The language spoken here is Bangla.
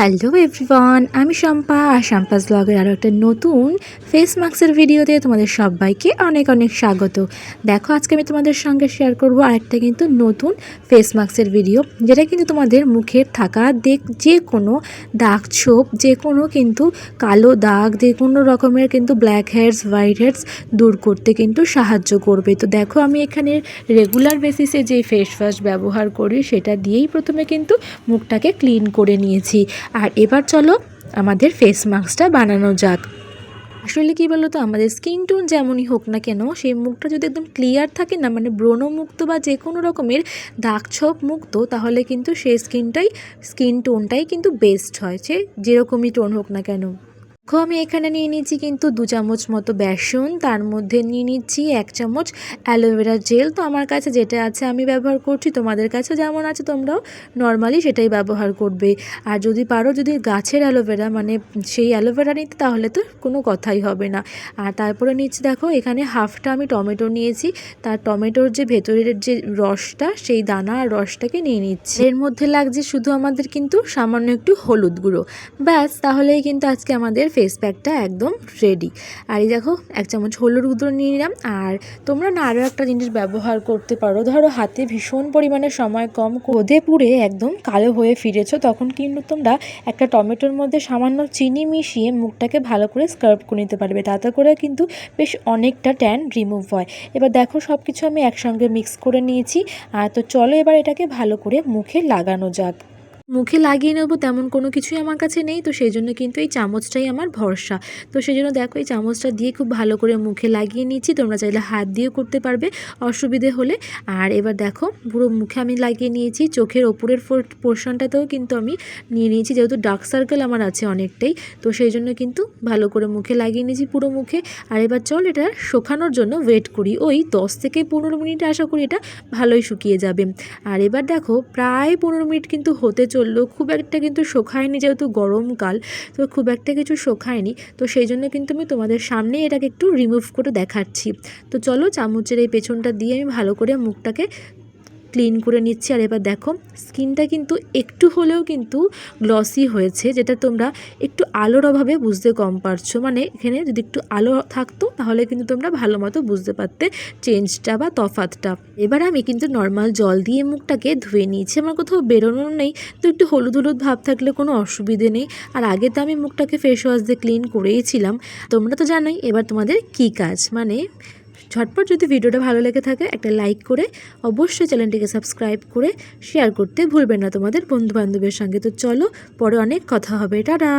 হ্যালো এভরিওয়ান আমি শম্পা আর শম্পাস ব্লগের আরও একটা নতুন ফেস মাস্কের ভিডিওতে তোমাদের সবাইকে অনেক অনেক স্বাগত। দেখো, আজকে আমি তোমাদের সঙ্গে শেয়ার করব আরেকটা কিন্তু নতুন ফেস মাস্কের ভিডিও যেটা কিন্তু তোমাদের মুখের থাকা দেখ, যে কোনো দাগ ছোপ, যে কোনো কিন্তু কালো দাগ, যে কোনো রকমের কিন্তু ব্ল্যাক হেয়ারস হোয়াইট হেয়ারস দূর করতে কিন্তু সাহায্য করবে। তো দেখো, আমি এখানে রেগুলার বেসিসে যে ফেস ওয়াশ ব্যবহার করি, সেটা দিয়েই প্রথমে কিন্তু মুখটাকে ক্লিন করে নিয়েছি। আর এবার চলো আমাদের ফেস মাস্কটা বানানো যাক। আসলে কী বলো তো আমাদের স্কিন টোন যেমনই হোক না কেন, সেই মুখটা যদি একদম ক্লিয়ার থাকে না মানে ব্রণমুক্ত বা যে কোনো রকমের দাগ ছোপ মুক্ত, তাহলে কিন্তু সেই স্কিনটাই স্কিন টোনটাই কিন্তু বেস্ট হয়, সে যেরকমই টোন হোক না কেন। আমি এখানে নিয়ে নিচ্ছি কিন্তু দু চামচ মতো বেসন, তার মধ্যে নিয়ে নিচ্ছি এক চামচ অ্যালোভেরা জেল তো আমার কাছে যেটা আছে আমি ব্যবহার করছি, তোমাদের কাছে যেমন আছে, তোমরাও নর্মালি সেটাই ব্যবহার করবে। আর যদি পারো, যদি গাছের অ্যালোভেরা মানে সেই অ্যালোভেরা নিতে, তাহলে তো কোনো কথাই হবে না। আর তারপরে নিচ্ছি, দেখো, এখানে হাফটা আমি টমেটো নিয়েছি। তার টমেটোর যে ভেতরের যে রসটা, সেই দানা আর রসটাকে নিয়ে নিচ্ছি। এর মধ্যে লাগছে শুধু আমাদের কিন্তু সামান্য একটু হলুদ গুঁড়ো। ব্যাস, তাহলেই কিন্তু আজকে আমাদের ফেস প্যাকটা একদম রেডি আর এই দেখো, এক চামচ হলুদ গুঁড়ো নিয়ে নিলাম। আর তোমরা না আরও একটা জিনিস ব্যবহার করতে পারো। ধরো হাতে ভীষণ পরিমাণে সময় কম রোদে পুড়ে একদম কালো হয়ে ফিরেছো, তখন কিন্তু তোমরা একটা টমেটোর মধ্যে সামান্য চিনি মিশিয়ে মুখটাকে ভালো করে স্কার্ভ করে নিতে পারবে। তাতে করে কিন্তু বেশ অনেকটা ট্যান রিমুভ হয়। এবার দেখো সব কিছু আমি একসঙ্গে মিক্স করে নিয়েছি। আর তো চলো এবার এটাকে ভালো করে মুখে লাগানো যাক। মুখে লাগিয়ে নেব তেমন কোনো কিছুই আমার কাছে নেই, তো সেই জন্য কিন্তু এই চামচটাই আমার ভরসা। তো সেই জন্য দেখো এই চামচটা দিয়ে খুব ভালো করে মুখে লাগিয়ে নিচ্ছি, তোমরা চাইলে হাত দিয়েও করতে পারবে অসুবিধে হলে। আর এবার দেখো, পুরো মুখে আমি লাগিয়ে নিয়েছি, চোখের ওপরের পোর্শনটাতেও কিন্তু আমি নিয়ে নিয়েছি, যেহেতু ডার্ক সার্কেল আমার আছে অনেকটাই, তো সেই জন্য কিন্তু ভালো করে মুখে লাগিয়ে নিয়েছি পুরো মুখে। আর এবার চল এটা শুকানোর জন্য ওয়েট করি, ওই দশ থেকে পনেরো মিনিটে আশা করি এটা ভালোই শুকিয়ে যাবে। আর এবার দেখো, প্রায় পনেরো মিনিট কিন্তু হতে চলল। খুব একটা কিন্তু শোখায়নি যেহেতু গরমকাল, তো খুব একটা কিছু শোখায়নি তো সেই জন্য কিন্তু আমি তোমাদের সামনে এটাকে একটু রিমুভ করে দেখাচ্ছি। তো চলো চামচের এই পেছনটা দিয়ে আমি ভালো করে মুখটাকে ক্লিন করে নিচ্ছি। আর এবার দেখো, স্কিনটা কিন্তু একটু হলেও কিন্তু গ্লসি হয়েছে, যেটা তোমরা একটু আলোর অভাবে বুঝতে কম পারছ। মানে এখানে যদি একটু আলো থাকতো, তাহলে কিন্তু তোমরা ভালো মতো বুঝতে পারতে চেঞ্জটা বা তফাতটা এবার আমি কিন্তু নর্মাল জল দিয়ে মুখটাকে ধুয়ে নিয়েছি। আমার কোথাও বেরোনোর নেই, তো একটু হলুদ হলুদ ভাব থাকলে কোনো অসুবিধে নেই। আর আগে তো আমি মুখটাকে ফেস ওয়াশ দিয়ে ক্লিন করেইছিলাম তোমরা তো জানোই, এবার তোমাদের কী কাজ? মানে ঝটপট যদি ভিডিওটা ভালো লেগে থাকে, একটা লাইক করে অবশ্যই চ্যানেলটিকে সাবস্ক্রাইব করে শেয়ার করতে ভুলবেন না তোমাদের বন্ধু বান্ধবের সঙ্গে। তো চলো, পরে অনেক কথা হবে। টাটা!